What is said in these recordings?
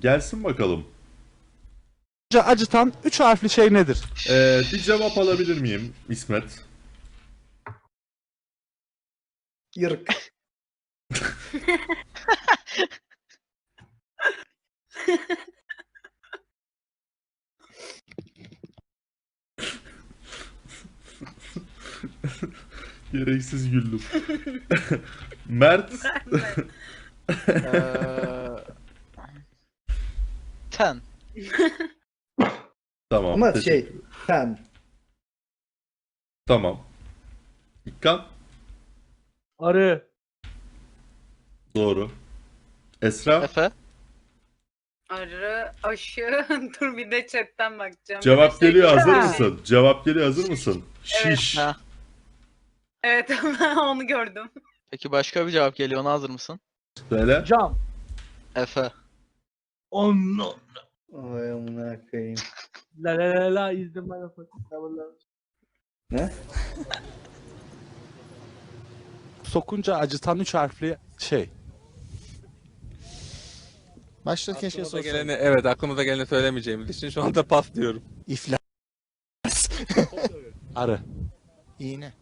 Gelsin bakalım. acıtan 3 harfli şey nedir? Ee, bir cevap alabilir miyim İsmet? Yırık. Gereksiz güldüm. Mert. Eee, ten. Tamam. Ama teşekkür- şey sen. Tamam. İkkan. Arı. Doğru. Esra. Efe. Arı, aşı. Dur bir de chatten bakacağım. Cevap şey geliyor hazır gelmedi. mısın? Cevap geliyor hazır mısın? Şiş. Ha. Evet ben onu gördüm. Peki başka bir cevap geliyor. Ona hazır mısın? Söyle. Cam. Efe. Onu. Ay amına koyayım. La la la la izle bana Ne? Sokunca acıtan 3 harfli şey. Başta keşke Aklıma da geleni, evet aklımıza geleni söylemeyeceğimiz için şu anda pas diyorum. İflas. Arı. İğne.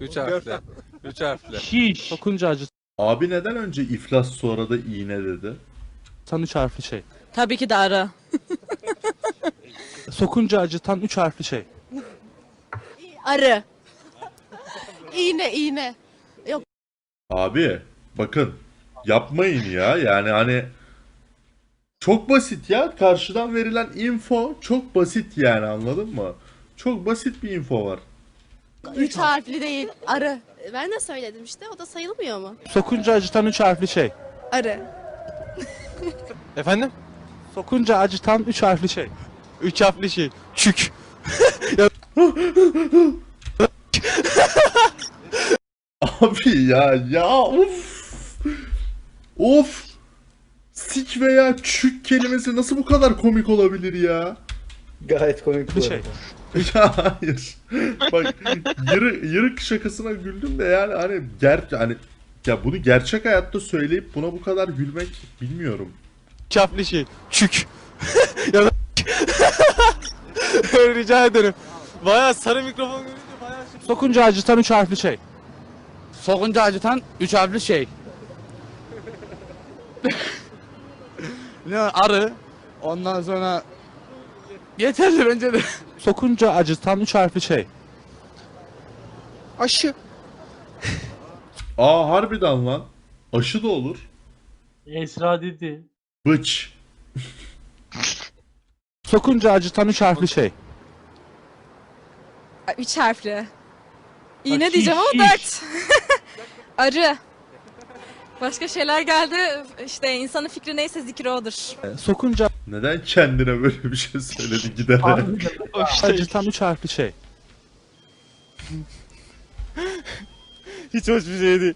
Üç harfle. Üç harfle. Şiş. Sokunca acıtan Abi neden önce iflas sonra da iğne dedi? 3 harfli şey. Tabii ki de ara. Sokunca acıtan 3 harfli şey. Arı. İğne iğne. Abi bakın yapmayın ya yani hani çok basit ya karşıdan verilen info çok basit yani anladın mı? Çok basit bir info var. Üç harfli değil. Arı. Ben de söyledim işte. O da sayılmıyor mu? Sokunca acıtan 3 harfli şey. Arı. Efendim? Sokunca acıtan 3 harfli şey. Üç harfli şey. Çük. Abi ya ya of. Of. Sik veya çük kelimesi nasıl bu kadar komik olabilir ya? Gayet komik Bir şey. ya hayır. Bak yırı, yırık şakasına güldüm de yani hani ger hani ya bunu gerçek hayatta söyleyip buna bu kadar gülmek bilmiyorum. Üç harfli şey. Çük. ya da Rica ederim. Baya sarı mikrofon görünce baya şey. Sokunca acıtan 3 harfli şey. Sokunca acıtan üç harfli şey. ne arı. Ondan sonra yeterli bence de. Sokunca acıtan 3 harfli şey. Aşı. Aa harbiden lan. Aşı da olur. Esra dedi. Bıç. Sokunca acıtan 3 harfli şey. Üç harfli. İğne İğne diyeceğim ama dört. Arı. Başka şeyler geldi. İşte insanın fikri neyse zikri odur. E, Sokunca Neden kendine böyle bir şey söyledi giderek? acıtan 3 harfli şey. Hiç hoş bir şey değil.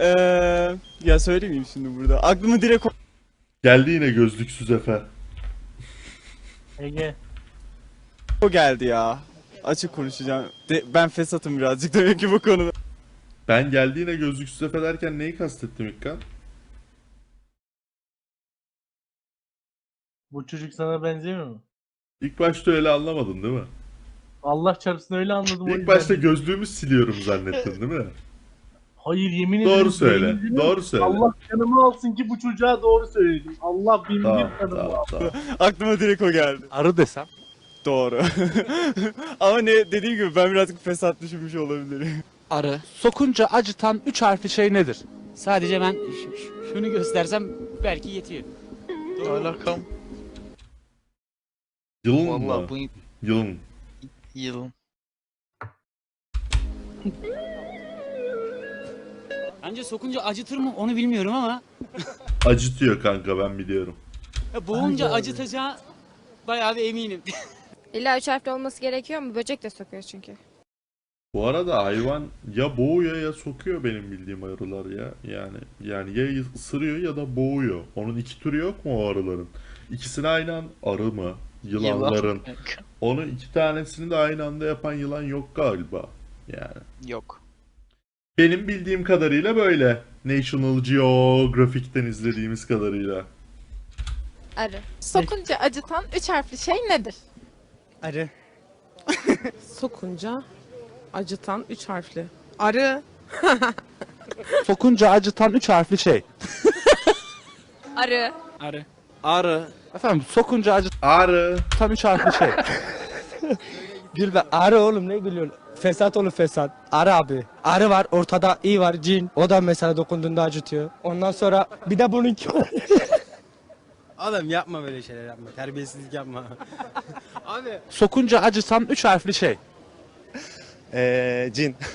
Eee ya söylemeyeyim şimdi burada. Aklıma direkt o- Geldi yine gözlüksüz Efe. Ege. o geldi ya. Açık konuşacağım. De- ben fesatım birazcık demek ki bu konuda. Ben geldi yine gözlüksüz Efe derken neyi kastettim İkkan? Bu çocuk sana benzemiyor mu? İlk başta öyle anlamadın değil mi? Allah çarpsın öyle anladım. İlk başta gözlüğümü siliyorum zannettin değil mi? Hayır yemin ederim. Doğru söyle. ederim. Doğru söyle. Allah canımı alsın ki bu çocuğa doğru söyledim. Allah bin Tamam, canımı tamam, alsın. tamam. Aklıma direkt o geldi. Arı desem. Doğru. Ama ne dediğim gibi ben birazcık fesat düşünmüş olabilirim. Arı. Sokunca acıtan 3 harfli şey nedir? Sadece ben şunu göstersem belki yetiyor. Alakam. Yılın Valla mı? bu Yılın. yılın. Bence sokunca acıtır mı onu bilmiyorum ama Acıtıyor kanka ben biliyorum. ya boğunca acıtacağı bayağı bir eminim. İlla üç harfli olması gerekiyor mu? Böcek de sokuyor çünkü. Bu arada hayvan ya boğuyor ya sokuyor benim bildiğim arılar ya. Yani yani ya ısırıyor ya da boğuyor. Onun iki türü yok mu o arıların? İkisini aynı an arı mı? Yılanların. Onun iki tanesini de aynı anda yapan yılan yok galiba. Yani. Yok. Benim bildiğim kadarıyla böyle. National Geographic'ten izlediğimiz kadarıyla. Arı. Sokunca acıtan üç harfli şey nedir? Arı. Sokunca acıtan üç harfli. Arı. Sokunca acıtan üç harfli şey. Arı. Arı. Arı. Efendim sokunca acıtan Arı. üç harfli şey. Gülbe arı oğlum ne gülüyorsun? Fesat oğlum fesat. Arı abi. Arı var ortada iyi var cin. O da mesela dokunduğunda acıtıyor. Ondan sonra bir de bununki var. Adam yapma böyle şeyler yapma. Terbiyesizlik yapma. abi. Sokunca acıtan üç harfli şey. Eee cin.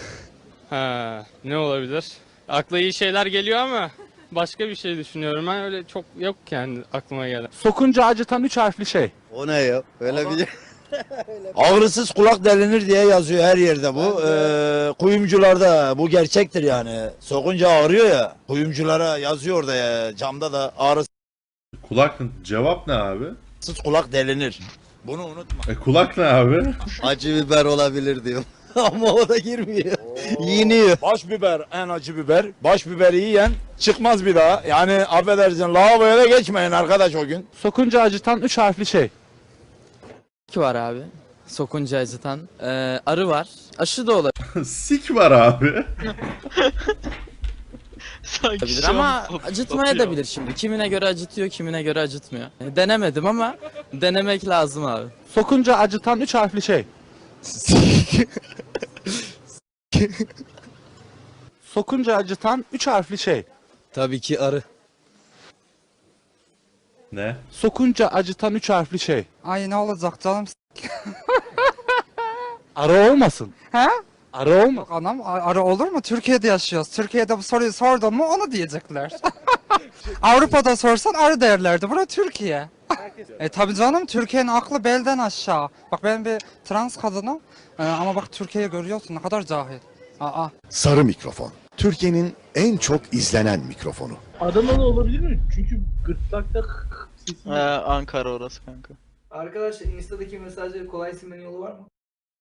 Ha, ne olabilir? Akla iyi şeyler geliyor ama başka bir şey düşünüyorum. Ben öyle çok yok yani aklıma gelen. Sokunca acıtan üç harfli şey. O ne ya? Öyle bir Ağrısız kulak delinir diye yazıyor her yerde bu. Ee, kuyumcularda bu gerçektir yani. Sokunca ağrıyor ya. Kuyumculara yazıyor orada ya. Camda da ağrısız Kulak cevap ne abi? kulak delinir. Bunu unutma. E kulak ne abi? acı biber olabilir diyor. Ama o da girmiyor. Yeniyor. Baş biber en acı biber. Baş biberi yiyen çıkmaz bir daha. Yani affedersin lavaboya da geçmeyin arkadaş o gün. Sokunca acıtan üç harfli şey. Var abi. Sokunca acıtan. Ee, arı var. Aşı da Sik var abi. Sanki olabilir şu an ama pop- acıtmaya da bilir şimdi. Kimine göre acıtıyor, kimine göre acıtmıyor. E, Denemedim ama denemek lazım abi. Sokunca acıtan üç harfli şey. Sokunca acıtan üç harfli şey. Tabii ki arı. Ne? Sokunca acıtan üç harfli şey. Ay ne olacak canım Arı olmasın. He? Arı olmasın. Anam arı olur mu? Türkiye'de yaşıyoruz. Türkiye'de bu soruyu sordun mu onu diyecekler. Avrupa'da sorsan arı derlerdi. Bura Türkiye. e tabi canım Türkiye'nin aklı belden aşağı. Bak ben bir trans kadınım. Ee, ama bak Türkiye'yi görüyorsun ne kadar cahil. Aa. Sarı mikrofon. Türkiye'nin en çok izlenen mikrofonu. Adanalı olabilir mi? Çünkü gırtlakta sesi Ee, Ankara orası kanka. Arkadaşlar Insta'daki mesajları kolay silmenin yolu var mı?